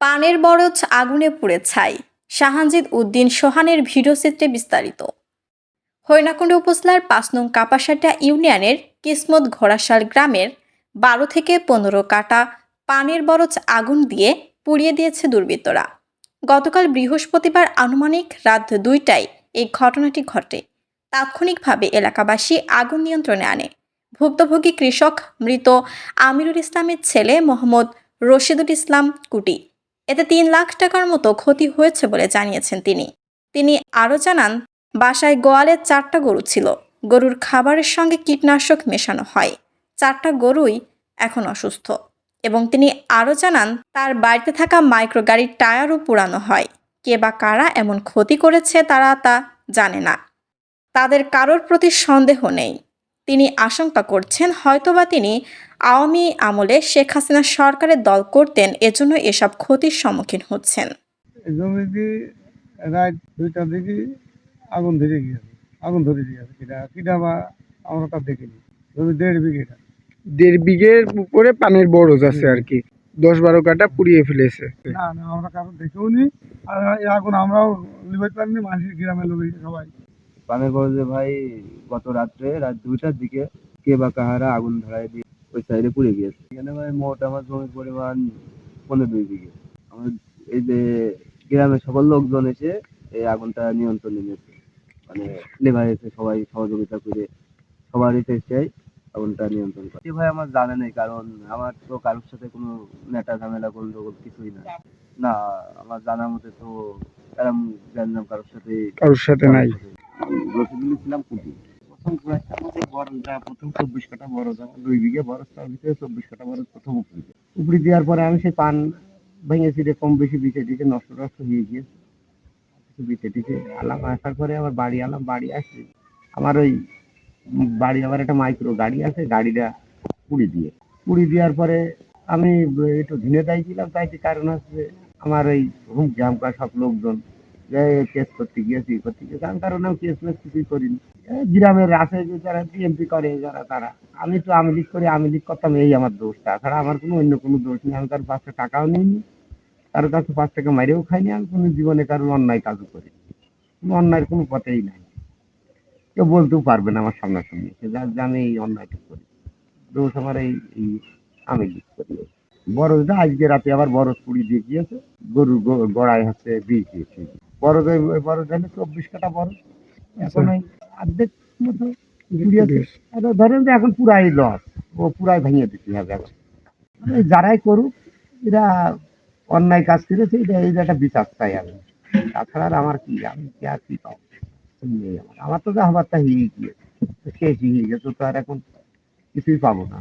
পানের বরজ আগুনে পুড়ে ছাই। শাহানজিদ উদ্দিন সোহানের ভিডিওচিত্রে বিস্তারিত। হরিণাকুণ্ড উপজেলার পাঁচ নং কাপাসাটা ইউনিয়নের কিসমত ঘোড়াশাল গ্রামের বারো থেকে পনেরো কাটা পানের বরজ আগুন দিয়ে পুড়িয়ে দিয়েছে দুর্বৃত্তরা। গতকাল বৃহস্পতিবার আনুমানিক রাত দুইটায় এই ঘটনাটি ঘটে। তাৎক্ষণিকভাবে এলাকাবাসী আগুন নিয়ন্ত্রণে আনে। ভুক্তভোগী কৃষক মৃত আমিরুল ইসলামের ছেলে মোহাম্মদ রশিদুল ইসলাম কুটি। এতে তিন লাখ টাকার মতো ক্ষতি হয়েছে বলে জানিয়েছেন তিনি। তিনি আরও জানান, বাসায় গোয়ালের চারটা গরু ছিল। গরুর খাবারের সঙ্গে কীটনাশক মেশানো হয়। চারটা গরুই এখন অসুস্থ। এবং তিনি আরও জানান, তার বাড়িতে থাকা মাইক্রো গাড়ির টায়ারও পোড়ানো হয়। কে বা কারা এমন ক্ষতি করেছে তারা তা জানে না। তাদের কারোর প্রতি সন্দেহ নেই। তিনি আশঙ্কা করছেন হয়তোবা তিনি আওয়ামী আমলে শেখ হাসিনা সরকারের দল করতেন এজন্য এসব ক্ষতির সম্মুখীন হচ্ছেন। জমিতে রাত দুইটার দিকে আগুন ধরে গিয়েছে? আগুন ধরে গিয়েছে কিনা? কিনা বা আমরা তা দেখিনি। জমি দেড় বিঘেটা দেড় বিঘের উপরে পানির বরজ আছে আর কি দশ বারো কাটা পুড়িয়ে ফেলেছে। না না আমরা কারও দেখেও নি। আর এই আগুন আমরাও লিবাইতে পারিনি মানুষের গ্রামের লোক সবাই। পানের বরজে ভাই গত রাত্রে রাত দুইটার দিকে কে বা কাহারা আগুন ধরায় দিয়ে ওই সাইডে পুড়ে গিয়েছে। এখানে ভাই মোট আমার জমির পরিমাণ পনেরো দুই বিঘে। আমার এই যে গ্রামের সকল লোকজন এসে এই আগুনটা নিয়ন্ত্রণে নিয়েছে। মানে লেবার এসে সবাই সহযোগিতা করে সবারই চেষ্টায় আগুনটা নিয়ন্ত্রণ করে। ভাই আমার জানা নেই কারণ আমার তো কারোর সাথে কোনো নেটা ঝামেলা গন্ডগোল কিছুই না। না আমার জানার মতে তো এরম জানলাম কারোর সাথে কারোর সাথে নাই। ইসলাম কুটি প্রথম প্রথম চব্বিশ আমার দুই বিঘে বরজ তার ভিতরে চব্বিশ কাঠা বরজ প্রথম দিয়ে। দেওয়ার পরে আমি সেই পান কম বেশি বিচে নষ্ট নষ্ট হয়ে গিয়েছে বিচে আলাম। আসার পরে আবার বাড়ি আলাম, বাড়ি আসছি আমার ওই বাড়ি আমার একটা মাইক্রো গাড়ি আছে, গাড়িটা পুড়ি দিয়ে। পুড়ি দেওয়ার পরে আমি একটু ধিনে চাইছিলাম তাই কারণ হচ্ছে আমার ওই হুম জামকা সব লোকজন কেস করতে গিয়েছি করতে গিয়েছি আমি কারণ আমি কেস মেস কিছুই করিনি। গ্রামের আছে যে যারা টিএমপি করে, যারা তারা, আমি তো আমি লিখ করি আমি লিখ করতাম, এই আমার দোষ। তাছাড়া আমার কোনো অন্য কোনো দোষ নেই, আমি কারও পাঁচটা টাকাও নিইনি, কারও কাছে পাঁচ টাকা মারিও খাইনি, আমি কোনো জীবনে কারোর অন্যায় কাজও করি কোনো অন্যায়ের কোনো পথেই নাই। কেউ বলতেও পারবে না আমার সামনাসামনি, সে যা জানে এই অন্যায়টা করি। দোষ আমার এই আমি লিখ করি। বরজটা আজকে রাতে আবার বরজ পুড়ি দিয়ে গিয়েছে, গরুর গোড়ায় হচ্ছে বীজ দিয়েছে। বরজ ওই বরজ হলে চব্বিশ কাটা বরজ এখন ওই অর্ধেক মতো ধরেন যে এখন পুরাই লস ও পুরাই ভেঙে দিতে হবে এখন যারাই করুক এরা অন্যায় কাজ করেছে এটা এই একটা বিচার চাই আমি। তাছাড়া আর আমার কি আমি কি আর কি পাবো? আমার। আমার তো যা হবার তা হয়ে গিয়েছে। শেষ হয়ে গেছে তো আর এখন কিছুই পাবো না